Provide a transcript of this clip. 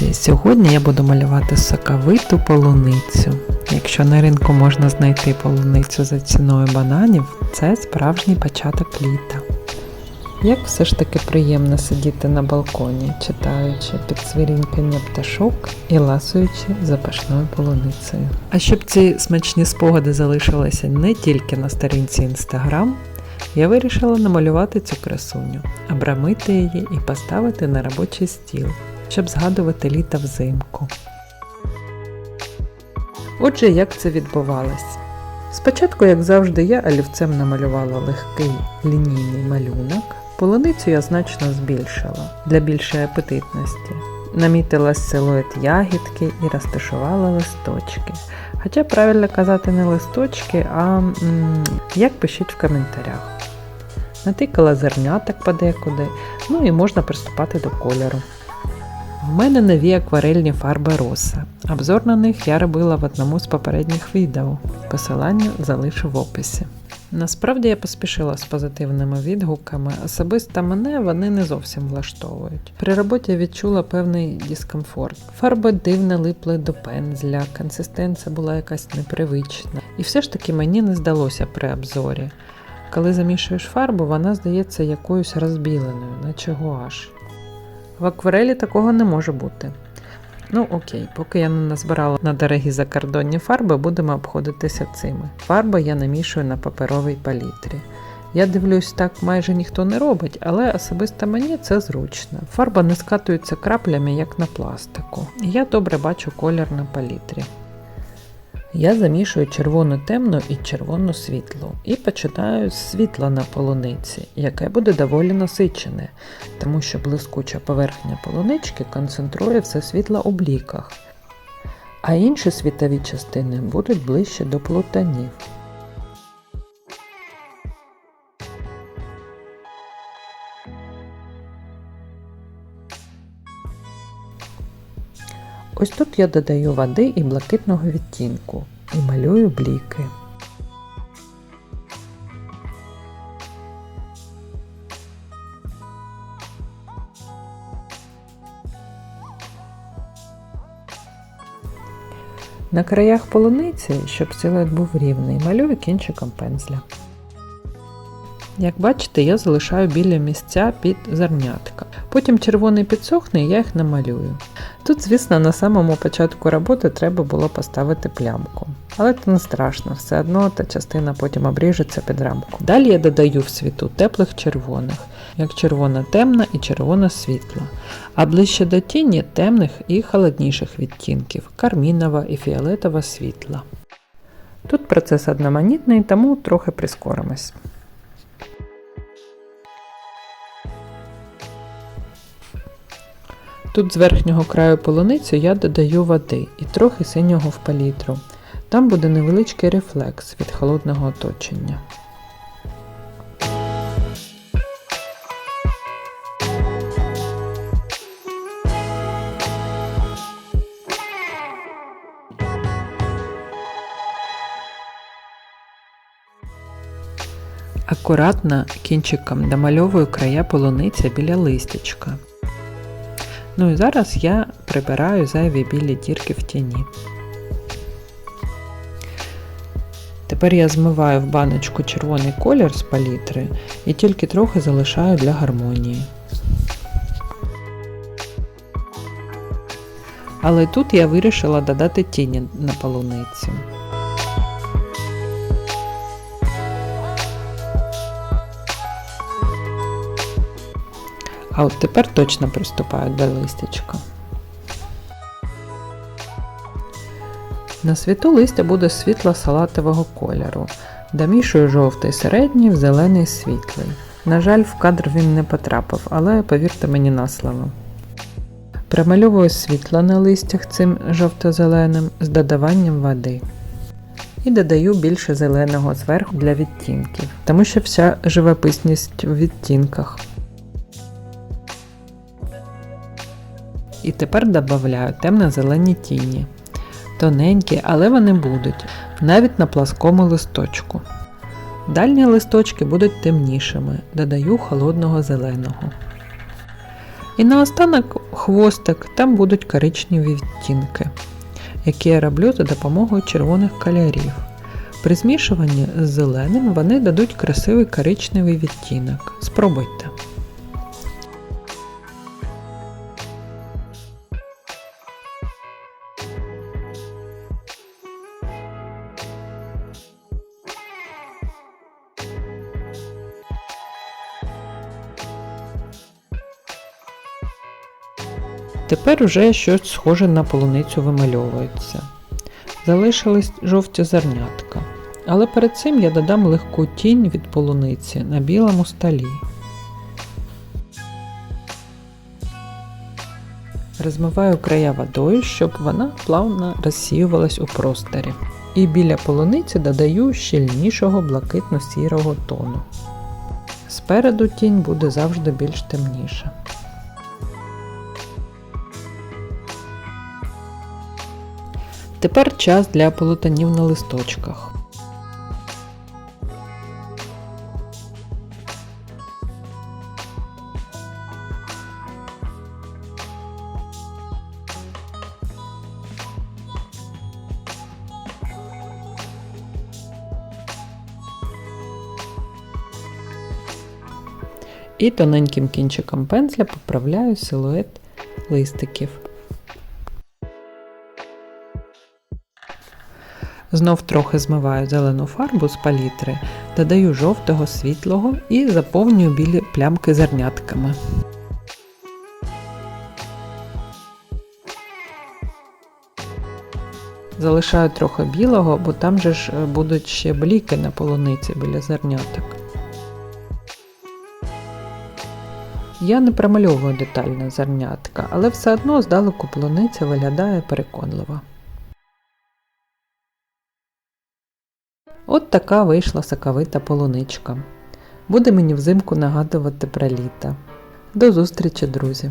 Друзі, сьогодні я буду малювати соковиту полуницю. Якщо на ринку можна знайти полуницю за ціною бананів, це справжній початок літа. Як все ж таки приємно сидіти на балконі, читаючи підсвірінькання пташок і ласуючи запашною полуницею. А щоб ці смачні спогади залишилися не тільки на сторінці Інстаграм, я вирішила намалювати цю красуню, обрамити її і поставити на робочий стіл, щоб згадувати літо взимку. Отже, як це відбувалось? Спочатку, як завжди, я олівцем намалювала легкий лінійний малюнок. Полуницю я значно збільшила для більшої апетитності. Намітила силует ягідки і розташувала листочки. Хоча правильно казати не листочки, а м, як пишіть в коментарях. Натикала зерняток подекуди, ну і можна приступати до кольору. В мене нові акварельні фарби роса. Обзор на них я робила в одному з попередніх відео. Посилання залишу в описі. Насправді я поспішила з позитивними відгуками, особисто мене вони не зовсім влаштовують. При роботі я відчула певний дискомфорт. Фарби дивно липли до пензля, консистенція була якась непривична. І все ж таки мені не здалося при обзорі. Коли замішуєш фарбу, вона здається якоюсь розбіленою, наче гуаш. В акварелі такого не може бути. Ну окей, поки я не назбирала на дорогі закордонні фарби, будемо обходитися цими. Фарби я намішую на паперовій палітрі. Я дивлюсь, так майже ніхто не робить, але особисто мені це зручно. Фарба не скатується краплями, як на пластику. Я добре бачу колір на палітрі. Я замішую червону темну і червону світлу і починаю з світла на полуниці, яке буде доволі насичене, тому що блискуча поверхня полунички концентрує все світло у бліках, а інші світові частини будуть ближче до плутанів. Ось тут я додаю води і блакитного відтінку і малюю бліки. На краях полуниці, щоб силует був рівний, малюю кінчиком пензля. Як бачите, я залишаю білі місця під зернятка. Потім червоний підсохне і я їх намалюю. Тут, звісно, на самому початку роботи треба було поставити плямку. Але це не страшно, все одно та частина потім обріжеться під рамку. Далі я додаю в світу теплих червоних, як червона темна і червона світла, а ближче до тіні темних і холодніших відтінків кармінова і фіолетова світла. Тут процес одноманітний, тому трохи прискоримось. Тут з верхнього краю полуницю я додаю води і трохи синього в палітру. Там буде невеличкий рефлекс від холодного оточення. Акуратно кінчиком домальовую края полуниця біля листячка. Ну і зараз я прибираю зайві білі дірки в тіні. Тепер я змиваю в баночку червоний колір з палітри і тільки трохи залишаю для гармонії. Але тут я вирішила додати тіні на полуницю. А от тепер точно приступаю до листячка. На світу листя буде світло-салатового кольору. Домішую жовтий середній в зелений світлий. На жаль, в кадр він не потрапив, але повірте мені на слово. Промальовую світло на листях цим жовто-зеленим з додаванням води. І додаю більше зеленого зверху для відтінків, тому що вся живописність в відтінках. І тепер додаю темно-зелені тіні. Тоненькі, але вони будуть, навіть на пласкому листочку. Дальні листочки будуть темнішими, додаю холодного зеленого. І наостанок хвостик, там будуть коричневі відтінки, які я роблю за допомогою червоних кольорів. При змішуванні з зеленим вони дадуть красивий коричневий відтінок. Спробуйте. Тепер уже щось схоже на полуницю вимальовується. Залишились жовті зернятка. Але перед цим я додам легку тінь від полуниці на білому столі. Розмиваю края водою, щоб вона плавно розсіювалась у просторі. І біля полуниці додаю щільнішого блакитно-сірого тону. Спереду тінь буде завжди більш темніша. Час для полотанів на листочках. І тоненьким кінчиком пензля поправляю силует листиків. Знов трохи змиваю зелену фарбу з палітри, додаю жовтого світлого і заповнюю білі плямки зернятками. Залишаю трохи білого, бо там же ж е, будуть ще бліки на полуниці біля зерняток. Я не промальовую детально зернятка, але все одно здалеку полуниця виглядає переконливо. От така вийшла соковита полуничка. Буде мені взимку нагадувати про літа. До зустрічі, друзі!